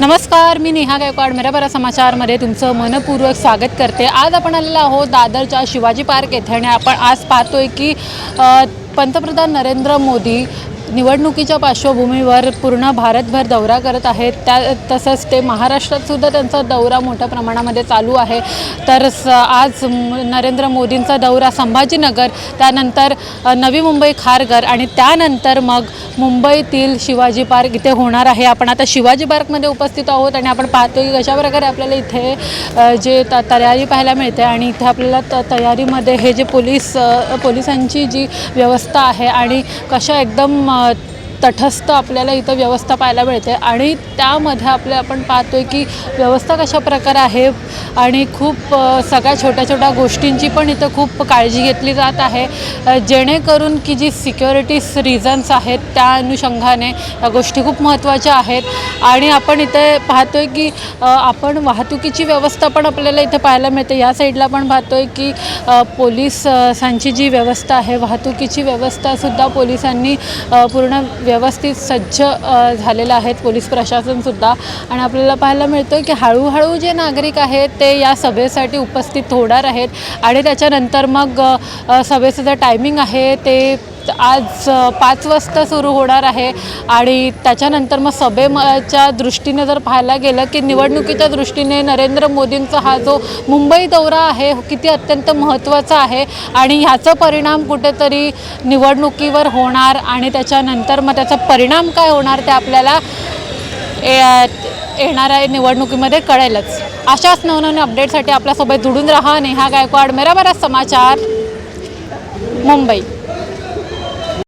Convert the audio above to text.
नमस्कार. मी नेहा गायकवाड. मेराबरा समाचारमध्ये तुमचं मनपूर्वक स्वागत करते. आज आपण आलेलो आहोत दादरच्या शिवाजी पार्क येथे आणि आपण आज पाहतोय की पंतप्रधान नरेंद्र मोदी निवडणुकीच्या पार्श्वभूमीवर पूर्ण भारतभर दौरा करत आहेत. त्या तसंच ते महाराष्ट्रात सुद्धा त्यांचा दौरा मोठ्या प्रमाणामध्ये चालू आहे. तर स आज नरेंद्र मोदींचा दौरा संभाजीनगर त्यानंतर नवी मुंबई खारघर आणि त्यानंतर मग मुंबईतील शिवाजी पार्क इथे होणार आहे. आपण आता शिवाजी पार्कमध्ये उपस्थित आहोत आणि आपण पाहतो की कशाप्रकारे आपल्याला इथे जे त तयारी पाहायला मिळते आणि इथे आपल्याला त तयारीमध्ये हे जे पोलीस पोलिसांची जी व्यवस्था आहे आणि कशा एकदम uh, तटस्थ आपल्याला इथं व्यवस्था पाहायला मिळते. आणि त्यामध्ये आपल्या आपण पाहतोय की व्यवस्था कशा प्रकारे आहे आणि खूप सगळ्या छोट्या छोट्या गोष्टींची पण इथं खूप काळजी घेतली जात आहे. जेणेकरून की जी सिक्युरिटीज रिझन्स आहेत त्या अनुषंगाने या गोष्टी खूप महत्त्वाच्या आहेत. आणि आपण इथे पाहतोय की आपण वाहतुकीची व्यवस्था पण आपल्याला इथे पाहायला मिळते. या साईडला पण पाहतोय की पोलिसांची जी व्यवस्था आहे वाहतुकीची व्यवस्थासुद्धा पोलिसांनी पूर्ण व्यवस्थित सज्ज झालेलं आहेत पोलीस प्रशासनसुद्धा आणि आपल्याला पाहायला मिळतं की हळूहळू जे नागरिक आहेत ते या सभेसाठी उपस्थित होणार आहेत. आणि त्याच्यानंतर मग सभेचं जे टायमिंग आहे ते आज पाच वाजता सुरू होणार आहे आणि त्याच्यानंतर मग सभेच्या दृष्टीने जर पाहायला गेलं की निवडणुकीच्या दृष्टीने नरेंद्र मोदींचा हा जो मुंबई दौरा आहे हो किती अत्यंत महत्त्वाचा आहे आणि ह्याचा परिणाम कुठेतरी निवडणुकीवर होणार आणि त्याच्यानंतर मग त्याचा परिणाम काय होणार ते आपल्याला येणार येणाऱ्या निवडणुकीमध्ये कळेलच. अशाच नवनवीन अपडेटसाठी आपल्यासोबत जुडून राहा. नेहा गायकवाड मेरा बरा समाचार मुंबई.